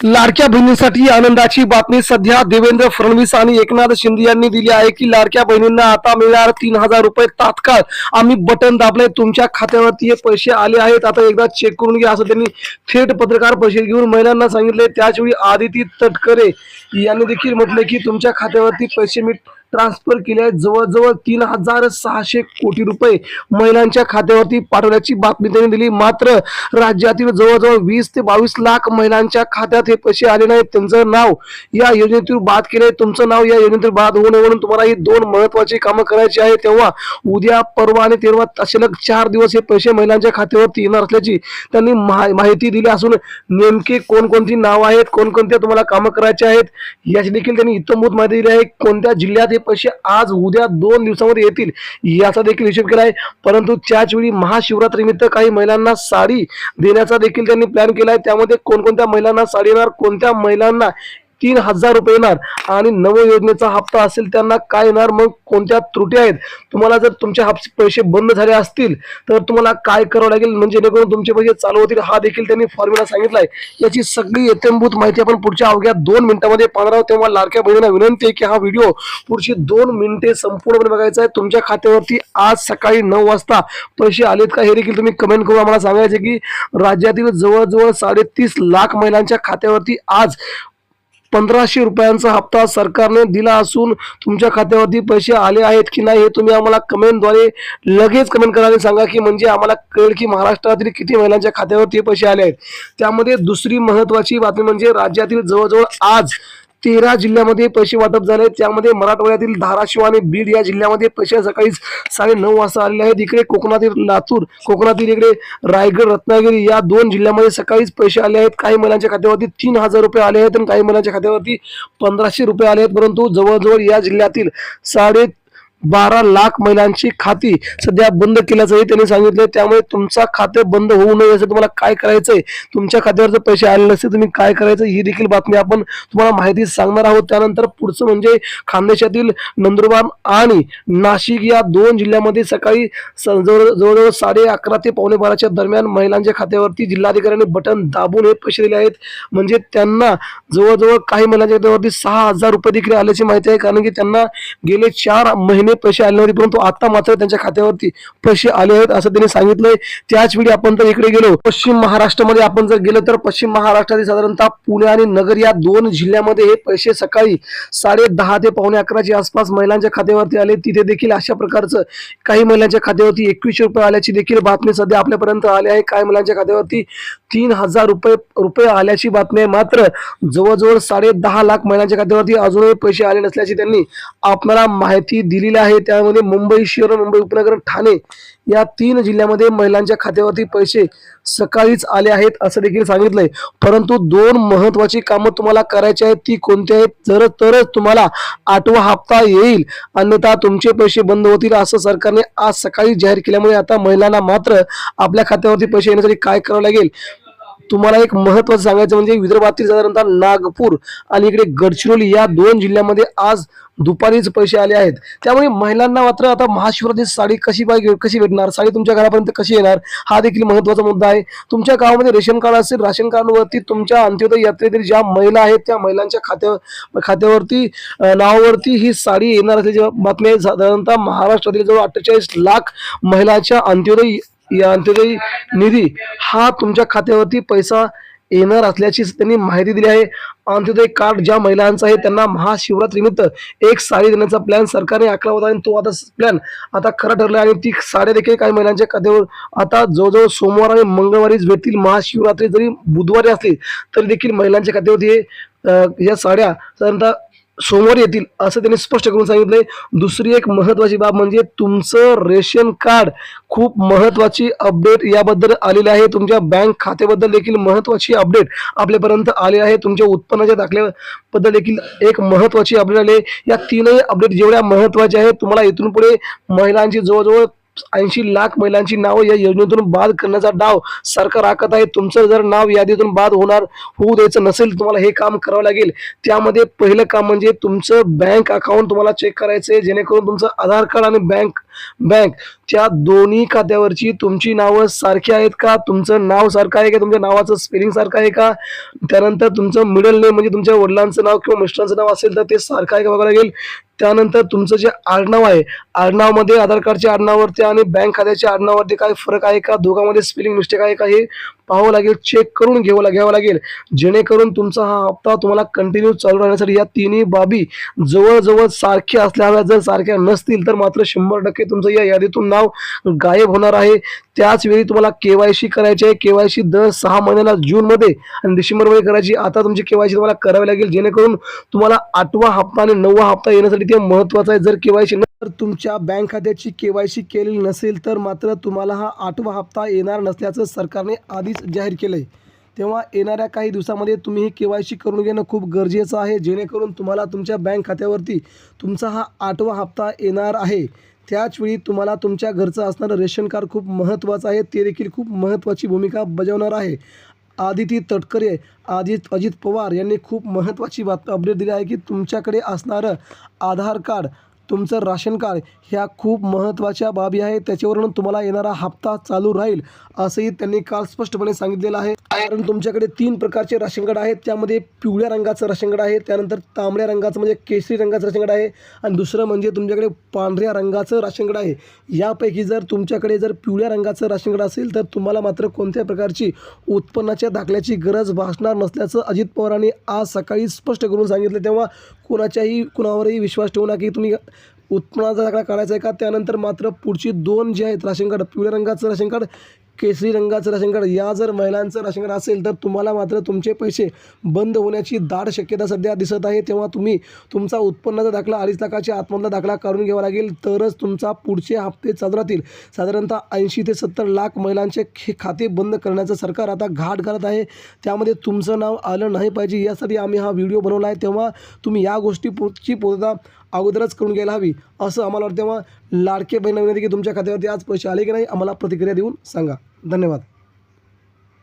लाडक्या बहिणींसाठी आनंदाची बातमी सध्या देवेंद्र फडणवीस आणि एकनाथ शिंदे यांनी दिली आहे की लाडक्या बहिणींना आता मिळणार तीन हजार रुपये तात्काळ. आम्ही बटन दाबले तुमच्या खात्यावरती हे पैसे आले आहेत. आता एकदा चेक करून घ्या असं त्यांनी थेट पत्रकार परिषद घेऊन महिलांना सांगितले. त्याचवेळी आदिती तटकरे यांनी देखील म्हटले की तुमच्या खात्यावरती पैसे मी ट्रान्सफर केल्या. आहेत जवळजवळ तीन हजार सहाशे कोटी रुपये महिलांच्या खात्यावरती पाठवण्याची बातमी त्यांनी दिली. मात्र राज्यातील जवळजवळ वीस ते बावीस लाख महिलांच्या खात्यात हे पैसे आले नाहीत. त्यांचं नाव या योजनेतून बाद केले तुमचं नाव या योजनेतून बाद होऊ नये म्हणून तुम्हाला ही दोन महत्वाची कामं करायची आहे तेव्हा उद्या परवा आणि तेव्हा अचानक चार दिवस हे पैसे महिलांच्या खात्यावरती येणार असल्याची त्यांनी माहिती दिली असून नेमके कोणकोणती नाव आहेत कोणकोणत्या तुम्हाला कामं करायची आहेत याची देखील त्यांनी इतंभूत माहिती दिली आहे. कोणत्या जिल्ह्यात हे पैसे आज उद्या दोन दिवसामध्ये येतील याचा देखील हिशोब केला आहे. परंतु त्याच वेळी महाशिवरात्रीनिमित्त काही महिलांना साडी देण्याचा देखील त्यांनी प्लॅन केला आहे. त्यामध्ये कोणकोणत्या महिलांना साडी येणार कोणत्या महिलांना तीन हजार रुपये येणार. आणि नव योजनेचा हप्ता असेल त्यांना काय येणार? मग कोणत्या त्रुटी आहेत? तुम्हाला जर तुमचे हप्ते पैसे बंद झाले असतील तर तुम्हाला काय करावं लागेल? म्हणजे जेणेकरून तुमचे पैसे चालू होतील. हा देखील त्यांनी फॉर्म्युला सांगितलाय. याची सगळी येतेंभूत माहिती आपण पुढच्या अवघ्या दोन मिनिटांमध्ये पाहणार आहोत. तेव्हा लाडक्या बहिणींना विनंती आहे की हा व्हिडिओ पुढची दोन मिनिटे संपूर्णपणे बघायचा आहे. तुमच्या खात्यावरती आज सकाळी नऊ वाजता पैसे आलेत का हे देखील तुम्ही कमेंट करून आम्हाला सांगायचे की राज्यातील जवळजवळ साडेतीस लाख महिलांच्या खात्यावरती आज पंधराशे रुपयांचा हप्ता सरकारने दिला असून तुमच्या खात्यावरती पैसे आले आहेत की नाही हे तुम्ही आम्हाला कमेंटद्वारे लगेच कमेंट करा सांगा की म्हणजे आम्हाला कळेल की महाराष्ट्रातील किती महिलांच्या खात्यावरती हे पैसे आले आहेत. त्यामध्ये दुसरी महत्वाची बातमी म्हणजे राज्यातील जवळजवळ आज तेरा जिल्ह्यामध्ये पैसे वाटप झाले. त्यामध्ये मराठवाड्यातील धाराशिव आणि बीड या जिल्ह्यामध्ये पैसे सकाळी साडे नऊ वाजता आलेले आहेत. इकडे कोकणातील लातूर कोकणातील इकडे रायगड रत्नागिरी या दोन जिल्ह्यामध्ये सकाळीच पैसे आले आहेत. काही महिलांच्या खात्यावरती तीन हजार रुपये आले आहेत आणि काही महिलांच्या खात्यावरती पंधराशे रुपये आले आहेत. परंतु जवळजवळ या जिल्ह्यातील साडे बारा लाख महिलांची खाती सध्या बंद केल्याचंही त्यांनी सांगितलं त्यामुळे तुमचा खाते बंद होऊ नये असं तुम्हाला काय करायचंय? तुमच्या खात्यावर जर पैसे आले नसते तुम्ही काय करायचं? ही देखील बातमी आपण तुम्हाला माहिती सांगणार आहोत. त्यानंतर पुढचं म्हणजे खानदेशातील नंदुरबार आणि नाशिक या दोन जिल्ह्यामध्ये सकाळी स- जवळ जवळजवळ साडे अकरा ते पावणे बाराच्या दरम्यान महिलांच्या खात्यावरती जिल्हाधिकाऱ्यांनी बटन दाबून हे पैसे दिले आहेत. म्हणजे त्यांना जवळजवळ काही महिलांच्या खात्यावरती सहा हजार रुपये देखील आल्याची माहिती आहे. कारण की त्यांना गेले चार महिने पैसे आले नव्हते परंतु आता मात्र त्यांच्या खात्यावरती पैसे आले आहेत असं त्यांनी सांगितलंय. त्याच वेळी आपण जर इकडे गेलो. पश्चिम महाराष्ट्रामध्ये आपण जर गेलो तर पश्चिम महाराष्ट्रातील साधारणतः पुणे आणि नगर या दोन जिल्ह्यामध्ये हे पैसे सकाळी साडे दहा ते पावणे अकराच्या आसपास महिलांच्या खात्यावरती आले. तिथे देखील अशा प्रकारचं काही महिलांच्या खात्यावरती एकवीसशे रुपये आल्याची देखील बातमी सध्या आपल्यापर्यंत आली आहे. काही महिलांच्या खात्यावरती तीन हजार रुपये रुपये आल्याची बातमी आहे. मात्र जवळजवळ साडे दहा लाख महिलांच्या खात्यावरती अजूनही पैसे आले नसल्याची त्यांनी आपल्याला माहिती दिलेली आहे. त्यामध्ये मुंबई शहर मुंबई उपनगर ठाणे या तीन जिल्ह्यामध्ये महिलांच्या खात्यावरती पैसे सकाळीच आले आहेत असं देखील सांगितलंय. परंतु दोन महत्वाची कामं तुम्हाला करायची आहेत ती कोणती आहेत? जर तरच तुम्हाला आठवा हप्ता येईल अन्यथा तुमचे पैसे बंद होतील असं सरकारने आज सकाळी जाहीर केल्यामुळे आता महिलांना मात्र आपल्या खात्यावरती पैसे येण्यासाठी काय करावं लागेल? तुम्हाला एक महत्वाचं सांगायचं म्हणजे विदर्भातील साधारणतः नागपूर आणि इकडे गडचिरोली या दोन जिल्ह्यामध्ये आज दुपारीच पैसे आले आहेत. त्यामुळे महिलांना मात्र आता महाशिवरात्री साडी कशी पाहिजे कशी भेटणार? साडी तुमच्या घरापर्यंत कशी येणार? हा देखील महत्त्वाचा मुद्दा आहे. तुमच्या गावामध्ये रेशन कार्ड असेल राशन कार्डवरती तुमच्या अंत्योदय यात्रेतील ज्या महिला आहेत त्या महिलांच्या खात्या खात्यावरती नावावरती ही साडी येणार असल्याची बातमी आहे. साधारणतः महाराष्ट्रातील जवळ अठ्ठेचाळीस लाख महिलांच्या अंत्योदय या अंत्योदय निधी हा तुमच्या खात्यावरती पैसा येणार असल्याची त्यांनी माहिती दिली आहे. अंत्योदय कार्ड ज्या महिलांचा आहे त्यांना महाशिवरात्रीनिमित्त एक साडी देण्याचा प्लॅन सरकारने आखला होता आणि तो आता प्लॅन आता खरा ठरला आणि ती साड्या देखील काही महिलांच्या खात्यावर आता जवळजवळ सोमवार आणि मंगळवारीच भेटतील. महाशिवरात्री जरी बुधवारी असली तरी देखील महिलांच्या खात्यावरती हे, या साड्या साधारणतः सोमवार येतील असं त्यांनी स्पष्ट करून सांगितलंय. दुसरी एक महत्वाची बाब म्हणजे तुमचं रेशन कार्ड खूप महत्वाची अपडेट याबद्दल आलेली आहे. तुमच्या बँक खात्याबद्दल देखील महत्वाची अपडेट आपल्यापर्यंत आली आहे. तुमच्या उत्पन्नाच्या दाखल्याबद्दल देखील एक महत्वाची अपडेट आली या तीनही अपडेट जेवढ्या महत्त्वाच्या आहेत तुम्हाला इथून पुढे महिलांची जवळजवळ ऐंशी लाख महिलांची नावं या योजनेतून बाद करण्याचा डाव सरकार आखत आहे. तुमचं जर नाव यादीतून बाद होणार होऊ द्यायचं नसेल तुम्हाला हे काम करावं लागेल. त्यामध्ये पहिलं काम म्हणजे तुमचं बँक अकाउंट तुम्हाला चेक करायचं आहे जेणेकरून तुमचं आधार कार्ड आणि बँक बँक त्या दोन्ही खात्यावरची तुमची नावं सारखी आहेत का? तुमचं नाव सारखं आहे का? तुमच्या नावाचं स्पेलिंग सारखं आहे का? त्यानंतर तुमचं मिडल नेम म्हणजे तुमच्या वडिलांचं नाव किंवा मिस्टरांचं नाव असेल तर ते सारखं आहे का बघायला लागेल? त्यानंतर तुमचं जे आडनाव आहे आडनावमध्ये आधार कार्डच्या आडनावरती आणि बँक खात्याच्या आडनावरती काय फरक आहे का? दोघांमध्ये स्पेलिंग मिस्टेक आहे का? हे पाहावं लागेल चेक करून घ्यावं घ्यावं लागेल. जेणेकरून तुमचा हा हप्ता तुम्हाला कंटिन्यू चालू राहण्यासाठी या तिन्ही बाबी जवळजवळ सारख्या असल्या हव्या जर सारख्या नसतील तर मात्र शंभर टक्के तुमचं या यादीतून नाव गायब होणार आहे. त्याच वेळी तुम्हाला केवायसी करायची आहे. केवायसी दर सहा महिन्याला जूनमध्ये आणि डिसेंबरमध्ये करायची. आता तुमची केवायसी तुम्हाला करावी लागेल. जेणेकरून तुम्हाला आठवा हप्ता आणि नववा हप्ता येण्यासाठी ते महत्वाचं आहे. जर केवायसी जर तुमच्या बँक खात्याची केवायसी केलेली नसेल तर मात्र तुम्हाला हा आठवा हप्ता येणार नसल्याचं सरकारने आधीच जाहीर केलं आहे तेव्हा येणाऱ्या काही दिवसामध्ये तुम्ही ही के वाय सी करून घेणं खूप गरजेचं आहे. जेणेकरून तुम्हाला तुमच्या बँक खात्यावरती तुमचा हा आठवा हप्ता येणार आहे. त्याचवेळी तुम्हाला तुमच्या घरचं असणारं रेशन कार्ड खूप महत्त्वाचं आहे. ते देखील खूप महत्त्वाची भूमिका बजावणार आहे. आदिती तटकरे आदित अजित पवार यांनी खूप महत्त्वाची बात अपडेट दिली आहे की तुमच्याकडे असणारं आधार कार्ड तुमचं राशन कार्ड ह्या खूप महत्त्वाच्या बाबी आहेत. त्याच्यावरून तुम्हाला येणारा हप्ता चालू राहील असंही त्यांनी काल स्पष्टपणे सांगितलेलं आहे. कारण तुमच्याकडे तीन प्रकारचे राशन कार्ड आहेत. त्यामध्ये पिवळ्या रंगाचं राशन कार्ड आहे त्यानंतर तांबड्या रंगाचं म्हणजे केसरी रंगाचं राशन कार्ड आहे आणि दुसरं म्हणजे तुमच्याकडे पांढऱ्या रंगाचं राशन कार्ड आहे. यापैकी जर तुमच्याकडे जर पिवळ्या रंगाचं राशन कार्ड असेल तर तुम्हाला मात्र कोणत्या प्रकारची उत्पन्नाच्या दाखल्याची गरज भासणार नसल्याचं अजित पवारांनी आज सकाळी स्पष्ट करून सांगितलं. तेव्हा कुणाच्याही कुणावरही विश्वास ठेवू नका की तुम्ही उत्पन्नाचा दाखला काढायचा आहे का? त्यानंतर मात्र पुढची दोन जे आहेत राशन कार्ड पिवळ्या रंगाचं राशन कार्ड केसरी रंगाचं राशन कार्ड या जर महिलांचं राशन कार्ड असेल तर तुम्हाला मात्र तुमचे पैसे बंद होण्याची दाट शक्यता सध्या दिसत आहे. तेव्हा तुम्ही तुमचा उत्पन्नाचा दाखला अडीच लाखाच्या आतमधला दाखला काढून घ्यावा लागेल. तरच तुमचा पुढचे हप्ते चालू साधारणतः ऐंशी ते सत्तर लाख महिलांचे खे खाते बंद करण्याचं सरकार आता घाट घालत आहे. त्यामध्ये तुमचं नाव आलं नाही पाहिजे यासाठी आम्ही हा व्हिडिओ बनवला आहे. तेव्हा तुम्ही या गोष्टी पुढची पूर्तता अगोदरच करून घ्यायला हवी असं आम्हाला वाटतं. तेव्हा लाडके बहीण विनंती की तुमच्या खात्यावरती आज पैसे आले की नाही आम्हाला प्रतिक्रिया देऊन सांगा. धन्यवाद.